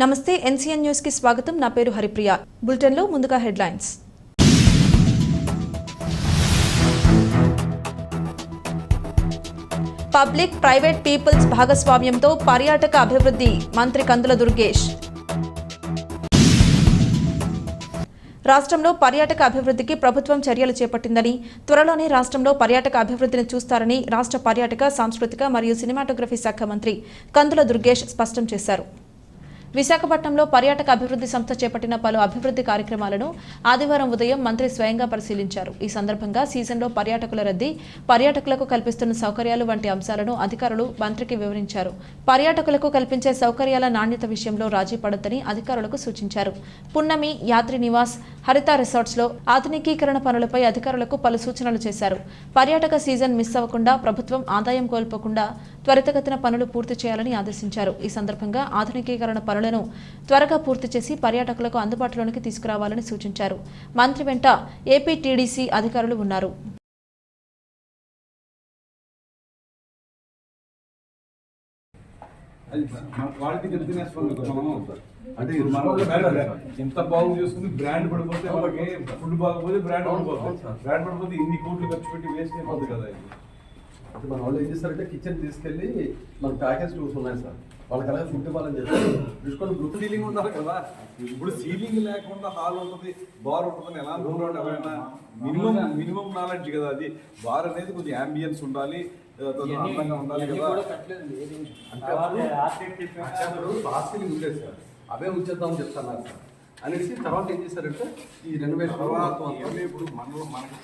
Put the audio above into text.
నమస్తే ఎన్సీఎన్ న్యూస్కి స్వాగతం. నా పేరు హరిప్రియ. బులెటిన్లో ముందుగా హెడ్లైన్స్. పబ్లిక్ ప్రైవేట్ పీపుల్స్ భాగస్వామ్యంతో పర్యాటక అభివృద్ధి మంత్రి కందుల దుర్గేష్. రాష్ట్రంలో పర్యాటక అభివృద్ధికి ప్రభుత్వం చర్యలు చేపట్టిందని త్వరలోనే రాష్ట్రంలో పర్యాటక అభివృద్ధిని చూస్తారని రాష్ట్ర పర్యాటక సాంస్కృతిక మరియు సినిమాటోగ్రఫీ శాఖ మంత్రి కందుల దుర్గేష్ స్పష్టం చేశారు. విశాఖపట్నంలో పర్యాటక అభివృద్ధి సంస్థ చేపట్టిన పలు అభివృద్ధి కార్యక్రమాలను ఆదివారం ఉదయం మంత్రి స్వయంగా పరిశీలించారు. ఈ సందర్భంగా సీజన్లో పర్యాటకుల రద్దీ పర్యాటకులకు కల్పిస్తున్న సౌకర్యాలు వంటి అంశాలను అధికారులు మంత్రికి వివరించారు. పర్యాటకులకు కల్పించే సౌకర్యాల నాణ్యత విషయంలో రాజీ పడొద్దని అధికారులకు సూచించారు. పున్నమి యాత్రి నివాస్ హరిత రిసార్ట్స్లో ఆధునికీకరణ పనులపై అధికారులకు పలు సూచనలు చేశారు. పర్యాటక సీజన్ మిస్ అవ్వకుండా ప్రభుత్వం ఆదాయం కోల్పోకుండా త్వరితగతిన పనులు పూర్తి చేయాలని ఆదేశించారు. ఈ సందర్భంగా ఆధునికీకరణ పనులను త్వరగా పూర్తి చేసి పర్యాటకులకు అందుబాటులోనికి తీసుకురావాలని సూచించారు. మంత్రి వెంట ఏపీ టీడీసీ అధికారులు ఉన్నారు. అంటే బాగు చేసుకుని బ్రాండ్ పడిపోతే మనకి ఫుడ్ బాగపోతే బ్రాండ్ పడిపోతుంది బ్రాండ్ పడిపోతే ఇన్ని కోట్లు ఖర్చు పెట్టి వేస్ట్ అయిపోతుంది కదా అంటే మన వాళ్ళు ఏం చేస్తారంటే కిచెన్ తీసుకెళ్ళి మన ప్యాకేజ్ టూర్స్ ఉన్నాయి సార్. వాళ్ళకి అలాగే ఫుడ్ ఇవ్వాలని చెప్పి తీసుకొని గ్రూప్ సీలింగ్ ఉండాలి కదా. ఇప్పుడు సీలింగ్ లేకుండా హాల్ ఉంటుంది బార్ ఉంటుంది ఎలా అనుకుంటాడు ఎవరైనా? మినిమం మినిమం నాలెడ్జ్ కదా అది. బార్ అనేది కొంచెం అంబియన్స్ ఉండాలి అందంగా ఉండాలి కదా. అంటే అప్పుడు ఉండేది సార్. అవే ఉంచేద్దామని చెప్తున్నారు సార్. అనేసి తర్వాత ఏం చేశారంటే ఈ రెనోవేషన్ తర్వాత ఇప్పుడు మనలో మనకి